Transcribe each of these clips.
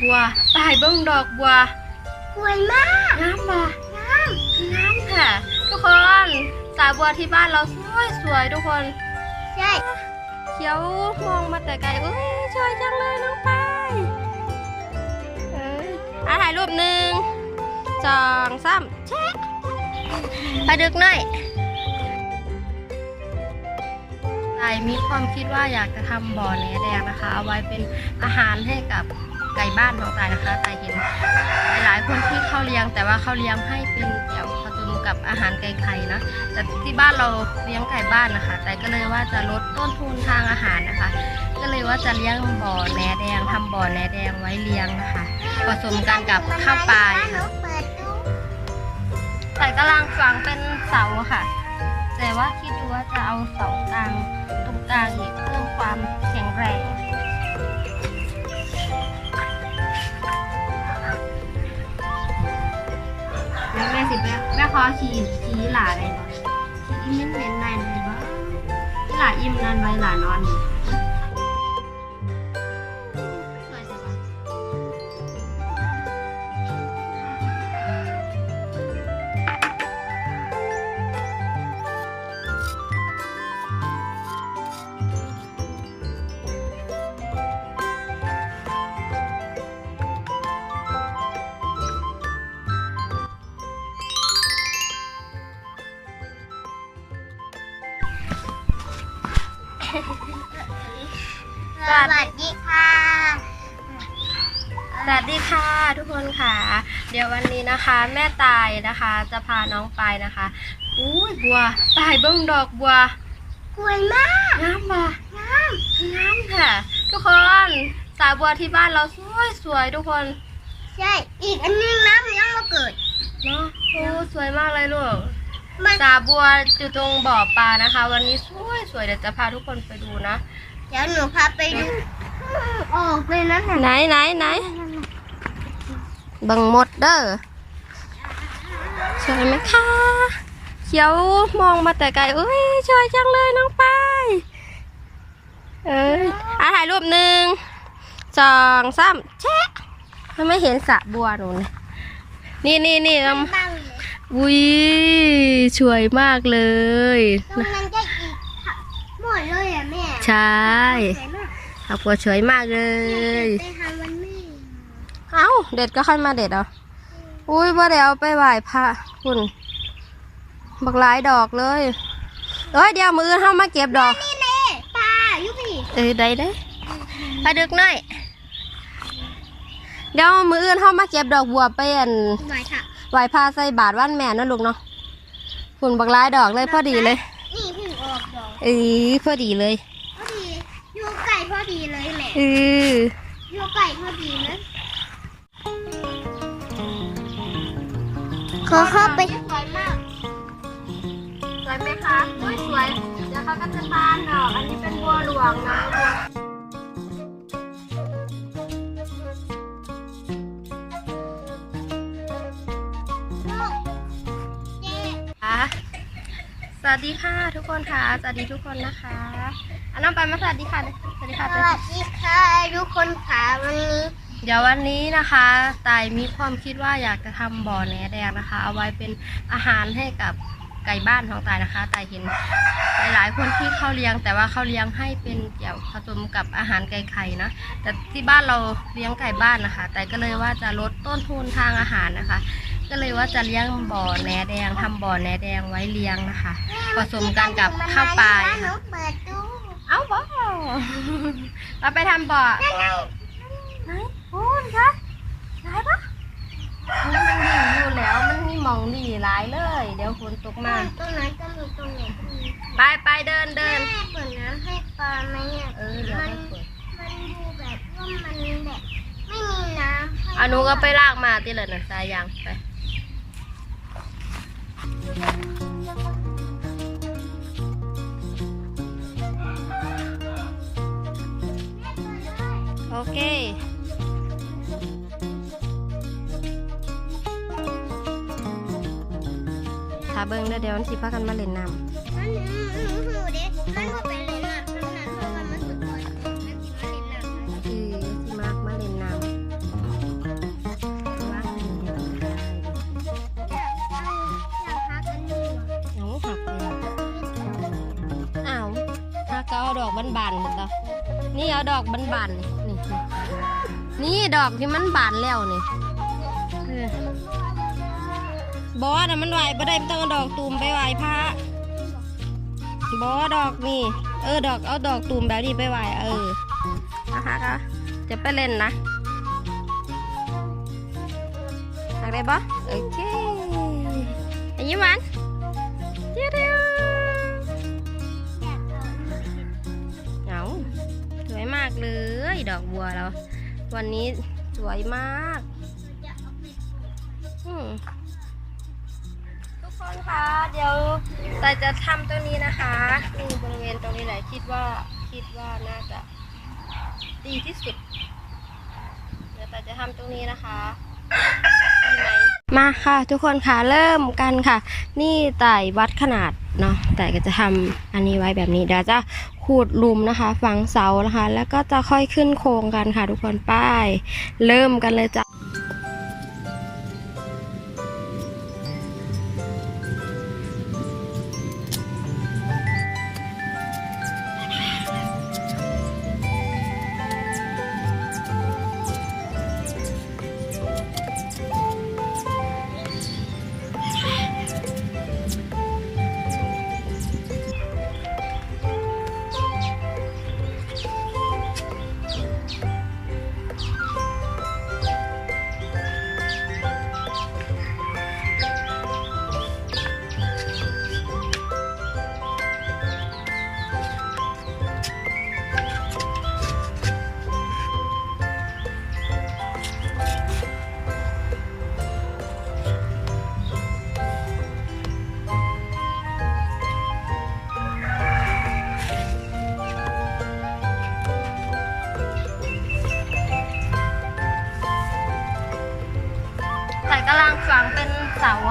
บัวตายเบิ้งดอกบัวสวยมากงามบ่งามงามค่ะ ทุกคนสายบัวที่บ้านเราสวยสวยทุกคน ใช่ เขียวมองมาแต่ไกลเอ้ยสวยจังเลยน้องปายเอ้ยอะถ่ายรูปหนึ่งสองสามเช็คไปดึกหน่อยตายมีความคิดว่าอยากจะทำบ่อแหนแดงนะคะ เอาไว้เป็นอาหารให้กับ ไก่บ้านของตายนะคะตายเห็นหลายๆคนที่เขาเลี้ยง แต่ว่าเขาเลี้ยงให้เป็นเกี่ยวผสมกับอาหารไก่ไข่นะแต่ที่บ้านเราเลี้ยงไก่บ้านนะคะแต่ก็เลยว่าจะลดต้นทุนทางอาหารนะคะ ก็เลยว่าจะเลี้ยงบ่อแหนแดงทำบ่อแหนแดงไว้เลี้ยงนะคะผสมกันกับข้าวปลายหนูค่ะเปิดดูแต่กำลังฝังเป็นเสาค่ะ แต่ว่าคิดดูว่าจะเอาเสากลางตรงกลางอีกเพิ่มความแข็งแรง แม่สิแม่แม่ขอขี่ขี่หลาได้นะขี่อิ่มเน้นๆได้ไหมบ่ขี่หลาอิ่มนอนไว้หลานอนนี่ นนี้นะคะ แม่ตายนะคะ จะพาน้องไปนะคะอุ้ยบัวตายเบิ้งดอกบัวสวยมากงามบ่งามงามค่ะ ทุกคนสายบัวที่บ้านเราสวยสวยทุกคนใช่อีกอันนึงนะมันยังมาเกิดเนาะโอ้สวยมากเลยลูกมันสาบัวอยู่ตรงบ่อปลานะคะ วันนี้สวยสวยเดี๋ยวจะพาทุกคนไปดูนะเดี๋ยวหนูพาไปดูออกเลยนะไหนไหนไหนเบังหมดเด้อ สวยไหมคะ เขียวมองมาแต่ไกลเอ้ยสวยจังเลยน้องปายเอ้ยอะถ่ายรูปหนึ่งสองสามแชะทำไมเห็นสระบัวหนูเนี่ยนี่นี่นี่ลบ้างเลยำอุ้ยสวยมากเลยตรงนั้นก็อีกค่ะหมดเลยอะแม่ ใช่สวยมากขับบัวสวยมากเลยไปทำวันแม่เอ้าเด็ดก็ค่อยมาเด็ดเอาอุ้ยว่าเดี๋ยวเอาไปไหว้พระ คุณบักหลายดอกเลยเอ้ยเดี๋ยวมือเข้ามาเก็บดอกนี่เน่ปลายุพี่เออได้ได้ไปดึกหน่อยเดี๋ยวมืออื่นเข้ามาเก็บดอกบัวไปอันหน่อยค่ะไหว้พระใส่บาทวันแม่นะลูกเนาะคุณบักหลายดอกเลยพอดีเลยนี่เพิ่งออกดอกเออพอดีเลยพอดียูไก่พอดีเลยแม่เออยูไก่พอดีนะ ขอเข้าไป สวยมาก สวยไหมคะอุ้ยสวยเดี๋ยวเขาก็จะบานดอก อันนี้เป็นบัวหลวงนะบัวลูกเจ๊ค่ะสวัสดีค่ะทุกคนค่ะ สวัสดีทุกคนนะคะอันน้องไปมาสวัสดีค่ะ สวัสดีสค่ะวัสดีค่ะทุกคนค่ะวันนี้ เดี๋ยววันนี้นะคะตายมีความคิดว่าอยากจะทำบ่อแหนแดงนะคะ เอาไว้เป็นอาหารให้กับไก่บ้านของตายนะคะตายเห็นหลายๆคนที่เขาเลี้ยง แต่ว่าเขาเลี้ยงให้เป็นเกี่ยวผสมกับอาหารไก่ไข่นะ แต่ที่บ้านเราเลี้ยงไก่บ้านนะคะแต่ก็เลยว่าจะลดต้นทุนทางอาหารนะคะ ก็เลยว่าจะเลี้ยงบ่อแหนแดงทำบ่อแหนแดงไว้เลี้ยงนะคะ ผสมกันกับข้าวปลายหนูค่ะเปิดดูเอาบ่ เราไปทำบ่อ นั่นไงไหน โอ้ยคะไหนปะมันดีอยู่แล้วมันมีหมองดีหลายเลย เดี๋ยวฝนตกมาตรงนั้นก็มีตรงไหนก็มีไปไปเดินเดินแม่เปิดน้ำให้ปลาไหมอะเออเดี๋ยวมัให้นเปิดมันดูแบบว่ามันแบบไม่มีน้ำให้เอาหนูก็ไปลากมาที่เลยนะสายยางไปโอเคาเบิ้งเด้อเดี๋ยวที่พากันมาเล่นน้มันหูด้มันก็เป็นเลยนะขนาดเพราะว่ามันสุดก่อนมันกินมาเล่นน้ำำคือสิมากมาเล่นน้ำว่างนี่เยอาอยากอยากพักอันนี้ว่ะเหักอ้าวหักก็เอาดอกบันๆหมดแล้นี่เอาดอกบันๆนี่นี่นี่ดอกที่มันบานแล้วนี่ บอสนะมันไหวบ่ได้มันต้องเอาดอกตูมไปไหวพระบอดอกนี่ เออดอกเอาดอกตูมแบบนี้ไปไหวเออนะคะก็จะไปเล่นนะหักได้ปะโอเคอันนี้มันเดี๋ยเดียวเอามาคิดเหงาสวยมากเลย ดอกบัวเรา วันนี้สวยมาก อืมทุก คนคะเดี๋ยวแต่จะทำตรงนี้นะคะนี่บริเวณตรงนี้แหละคิดว่าคิดว่าน่าจะดีที่สุด เดี๋ยวแต่จะทำตรงนี้นะคะดีไหมมาค่ะ ทุกคนค่ะเริ่มกันค่ะ นี่ไต่วัดขนาดเนาะแต่ก็จะทำอันนี้ไว้แบบนี้เดี๋ยวจะขูดลุมนะคะฝังเสานะคะ แล้วก็จะค่อยขึ้นโครงกันค่ะ ทุกคนป้าย เริ่มกันเลยจ้ะ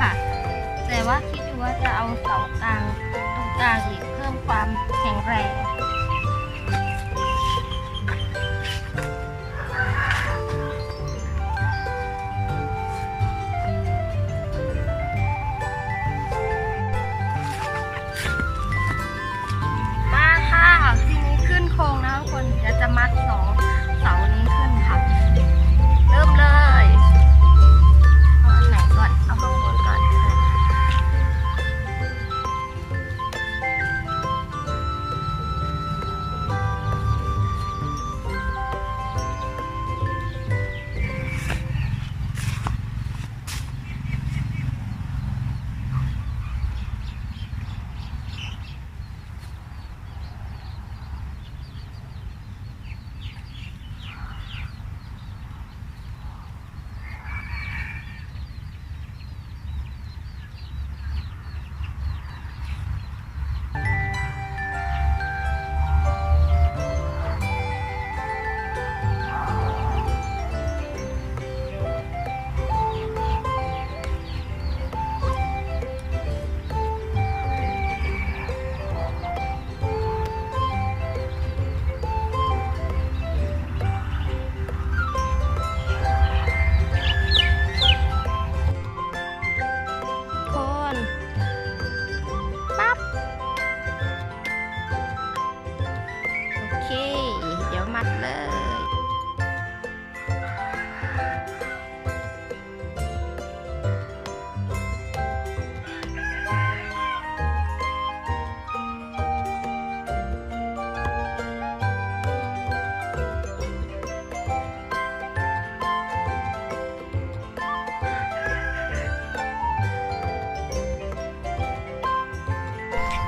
ค่ะ แต่ว่าคิดอยู่ว่าจะเอาเสากลางตรงกลางอีกเพิ่มความแข็งแรง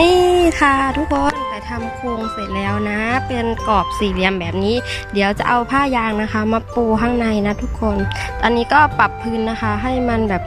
นี่ค่ะทุกคนแต่ทำโครงเสร็จแล้วนะ เป็นกรอบสี่เหลี่ยมแบบนี้ เดี๋ยวจะเอาผ้ายางนะคะ มาปูข้างในนะทุกคน ตอนนี้ก็ปรับพื้นนะคะ ให้มันแบบ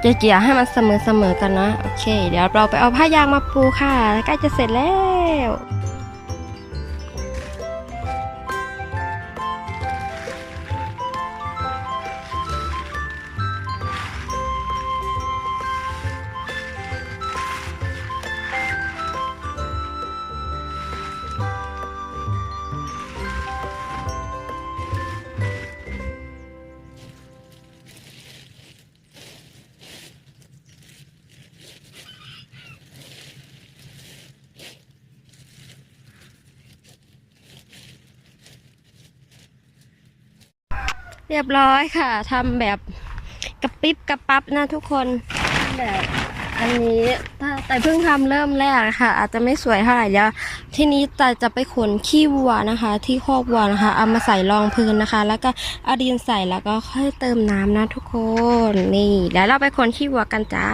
เกี่ยๆให้มันเสมอๆกันนะ โอเค เดี๋ยวเราไปเอาผ้ายางมาปูค่ะใกล้จะเสร็จแล้ว เรียบร้อยค่ะทำแบบกระปิบกระปับนะทุกคนแบบอันนี้ถ้าแต่เพิ่งทำเริ่มแรกค่ะ อาจจะไม่สวยเท่าไหร่เดี๋ยวทีนี้แต่จะไปขนขี้วัวนะคะ ที่คอกวัวนะคะ เอามาใส่รองพื้นนะคะ แล้วก็เอาดินใส่แล้วก็ค่อยเติมน้ำนะทุกคนนี่แล้วเราไปขนขี้วัวกันจ้า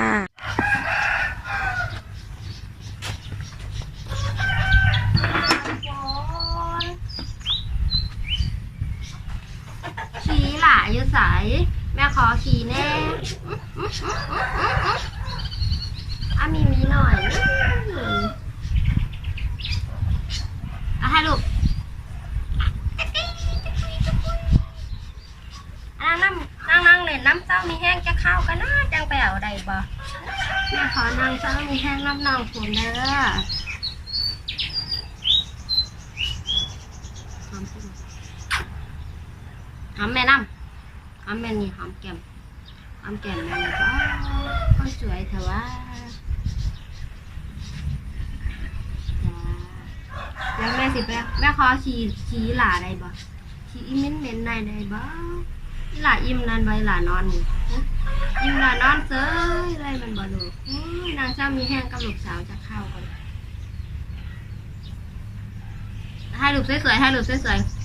ขี่หล่าอยู่ใสแม่ ขอขี่แน่อะมีมีหน่อยอะให้ลูกอะนั่งนั่งนั่งเล่นน้ำเจ้ามีแห้งจะเข้ากันนะจังไปเอาได้บ่แม่ขอนั่งเจ้ามีแห้งน้ำนองคุณเด้อหอมสิหอมแม่น้ำหอมแม่นี่หอมแก้มหอมแก้มแม่นี่ ก็คนสวยเถอะว่าจ้วแม่สิไปแม่ขอขี่ขี่หลาได้บ่ขี่อีเม้นเม้นได้ได้บ่อีหลาอิ่มนั่นไว้หลานอนนี่อิ่มหลานอนเซยอะไรมันบ่ลูนางเจ้ามีแห้งกับลูกสาวจะเข้ากันให้ลูกสวยๆให้ลูกสวยๆ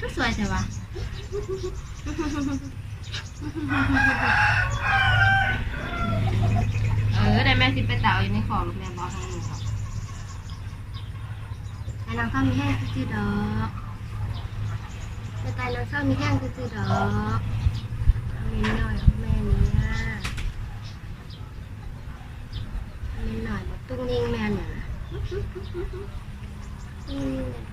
ก็สวยใช่ปะ เออได้แม่สิไปเต่าอยู่ในของลูกแม่บอกให้หนูครับไอ้นางข้าวมีแห้งจืดดอกไปไต่นางข้าวมีแห้งจืดดอกเอาเมนหน่อยแม่นี้อะเอาเมนหน่อยบอกตุ้งนิ่งแม่เนี่ยตุ้งนิ่งเนี่ย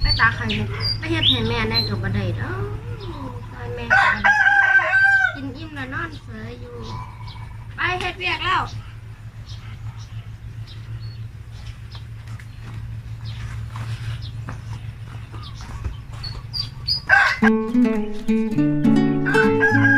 ไปตาไข่เลยไปเฮ็ดให้แม่ได้กับบ่ได้ดอกตอน แม่กินอิ่มแล้วนอนเสยอยู่ ไปเฮ็ดเวียกแล้ว Thank you.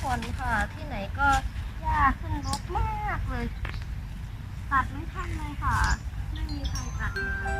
ฝนค่ะ ที่ไหนก็หญ้าขึ้นรกมากเลย ตัดไม่ทันเลยค่ะ ไม่มีใครตัดเลยค่ะ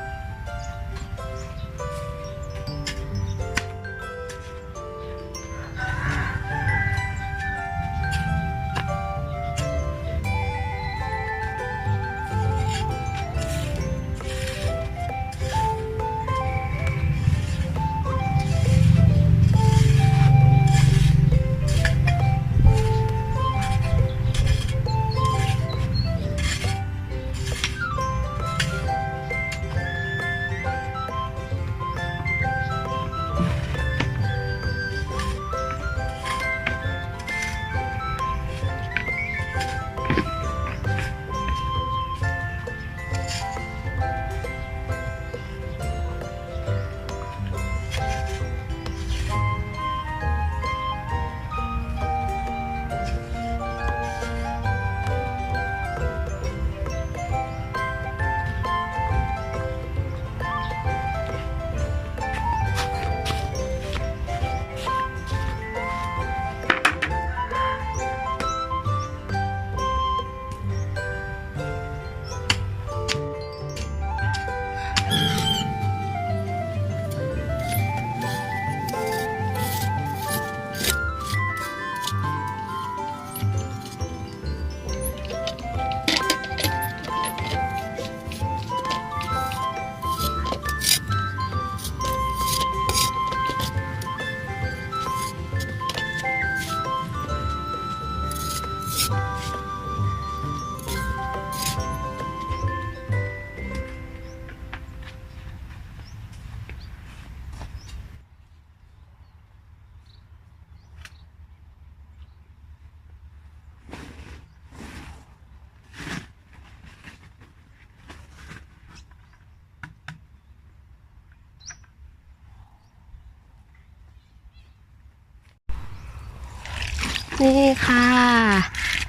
นี่ค่ะ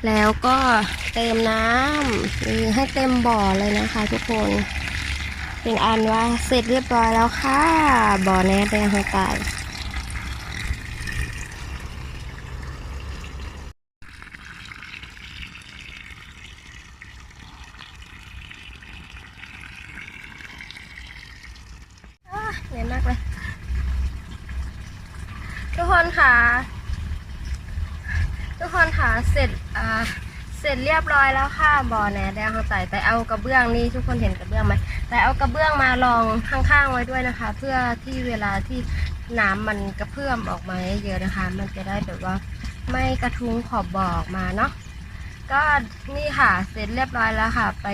แล้วก็เติมน้ำนี่ให้เต็มบ่อเลยนะคะทุกคน เป็นอันว่าเสร็จเรียบร้อยแล้วค่ะ บ่อแน่แดงของตายเหนื่อยมากเลย ทุกคนค่ะ ทุกคนค่ะเสร็จอ่าเสร็จเรียบร้อยแล้วค่ะบ่อแหนแดงเขาใส่แต่เอากระเบื้องนี่ทุกคนเห็นกระเบื้องไหมแต่เอากระเบื้องมาลองข้างๆไว้ด้วยนะคะ เพื่อที่เวลาที่น้ำมันกระเพื่อมออกมาเยอะนะคะ มันจะได้แบบว่าไม่กระทุ้งขอบบ่อออกมาเนาะก็นี่ค่ะเสร็จเรียบร้อยแล้วค่ะ ไป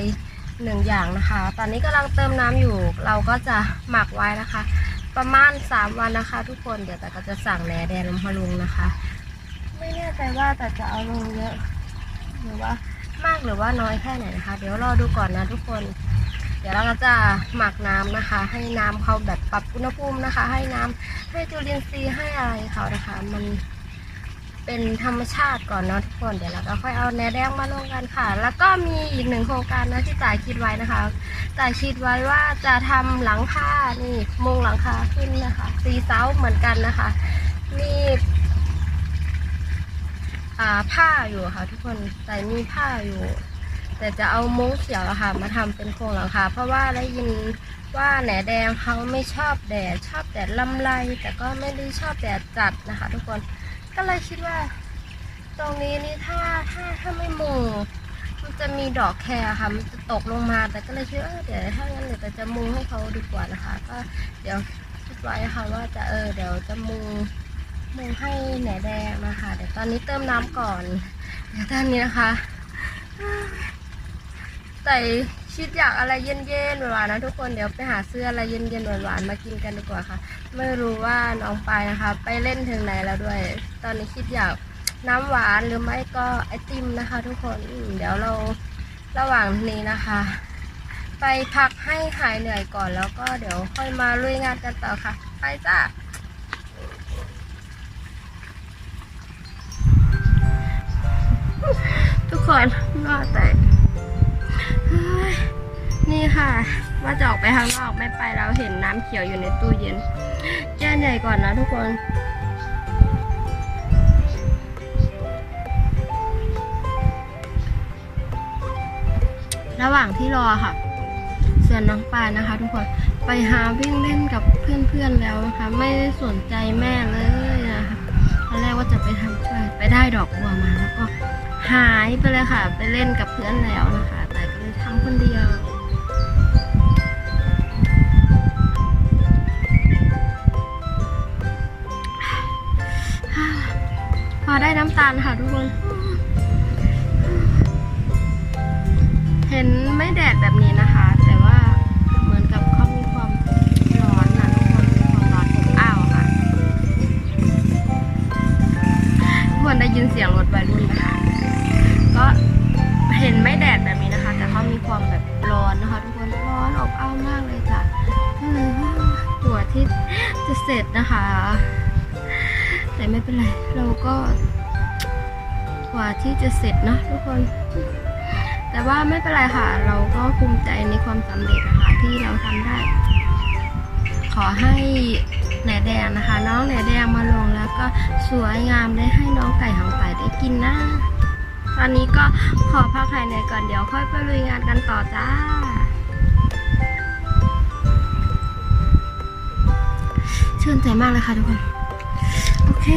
หนึ่งอย่างนะคะ ตอนนี้กำลังเติมน้ำอยู่ เราก็จะหมักไว้นะคะ ประมาณ 3 วันนะคะ ทุกคนเดี๋ยวแต่ก็จะสั่งแหนแดงลงพะลุงนะคะ ไม่แน่ใจว่าแต่จะเอาลงเยอะหรือว่ามากหรือว่าน้อยแค่ไหนนะคะ เดี๋ยวรอดูก่อนนะทุกคน เดี๋ยวเราก็จะหมักน้ำนะคะ ให้น้ำเขาแบบปรับอุณหภูมินะคะ ให้น้ำให้จุลินทรีย์ให้อะไรเขานะคะ มันเป็นธรรมชาติก่อนเนาะทุกคนเดี๋ยวเราก็ค่อยเอาแหนแดงมาลงกันค่ะ แล้วก็มีอีกหนึ่งโครงการนะที่จ่ายคิดไว้นะคะจ่ายคิดไว้ว่าจะทำหลังคานี่มุงหลังคาขึ้นนะคะสีเสาเหมือนกันนะคะมี อ่าผ้าอยู่ค่ะ ทุกคนแต่มีผ้าอยู่ แต่จะเอามุ้งเขียวอะค่ะ มาทำเป็นโครงหลังคาเพราะว่าได้ยินว่าแหนแดงเขาไม่ชอบแดดชอบแดดลำไร แต่ก็ไม่ได้ชอบแดดจัดนะคะ ทุกคนก็เลยคิดว่า ตรงนี้นี่ถ้าถ้าถ้าไม่มุงมันจะมีดอกแคร์ค่ะ มันจะตกลงมา แต่ก็เลยคิดว่าเอเดี๋ยวถ้างั้นเดี๋ยวจะมุงให้เขาดีกว่านะคะ ก็เดี๋ยวคิดไว้ค่ะว่าจะเออเดี๋ยวจะมุง มุงให้แหนแดงนะคะ เดี๋ยวตอนนี้เติมน้ำก่อน เดี๋ยวตอนนี้นะคะแต่คิดอยากอะไรเย็นๆหวานๆนะทุกคนเดี๋ยวไปหาซื้ออะไรเย็นๆหวานๆมากินกันดีกว่าค่ะ ไม่รู้ว่าน้องไปนะคะ ไปเล่นถึงไหนแล้วด้วย ตอนนี้คิดอยากน้ำหวานหรือไม่ก็ไอติมนะคะ ทุกคนเดี๋ยวเราระหว่างนี้นะคะ ไปพักให้หายเหนื่อยก่อนแล้วก็เดี๋ยวค่อยมาลุยงานกันต่อค่ะ ไปจ้า ทุกคนว่าแต่นี่ค่ะ ว่าจะออกไปข้างนอกไม่ไปแล้วเห็นน้ำเขียวอยู่ในตู้เย็น แก้เหนื่ก่อนนะทุกคนระหว่างที่รอค่ะส่วนน้องปานะคะ ทุกคนไปหาวิ่งเล่นกับเพื่อนๆแล้วนะคะ ไม่ได้สนใจแม่เลยนะคะตอนแรกว่าจะไปทำไปได้ดอกบัวมาแล้วก็ หายไปเลยค่ะ ไปเล่นกับเพื่อนแล้วนะคะ แต่ก็เลยทำคนเดียวพอได้น้ำตาลค่ะทุกคน เห็นไม่แดดแบบนี้นะคะ แต่ว่าเหมือนกับเขามีความร้อนนะทุกคนมีความร้อนอบอ้าวค่ะทุกคนได้ยินเสียงรถวัยรุ่นนะค นะคะ แต่ไม่เป็นไร เราก็กว่าที่จะเสร็จเนอะทุกคน แต่ว่าไม่เป็นไรค่ะ เราก็ภูมิใจในความสำเร็จนะคะที่เราทำได้ ขอให้แหนแดงนะคะ น้องแหนแดงมาลงแล้วก็สวยงามได้ให้น้องไก่หางไก่ได้กินนะ ตอนนี้ก็ขอพักหายเหนื่อยก่อนเดี๋ยวค่อยไปลุยงานกันต่อจ้า ชื่นใจมากเลยค่ะทุกคน โอเค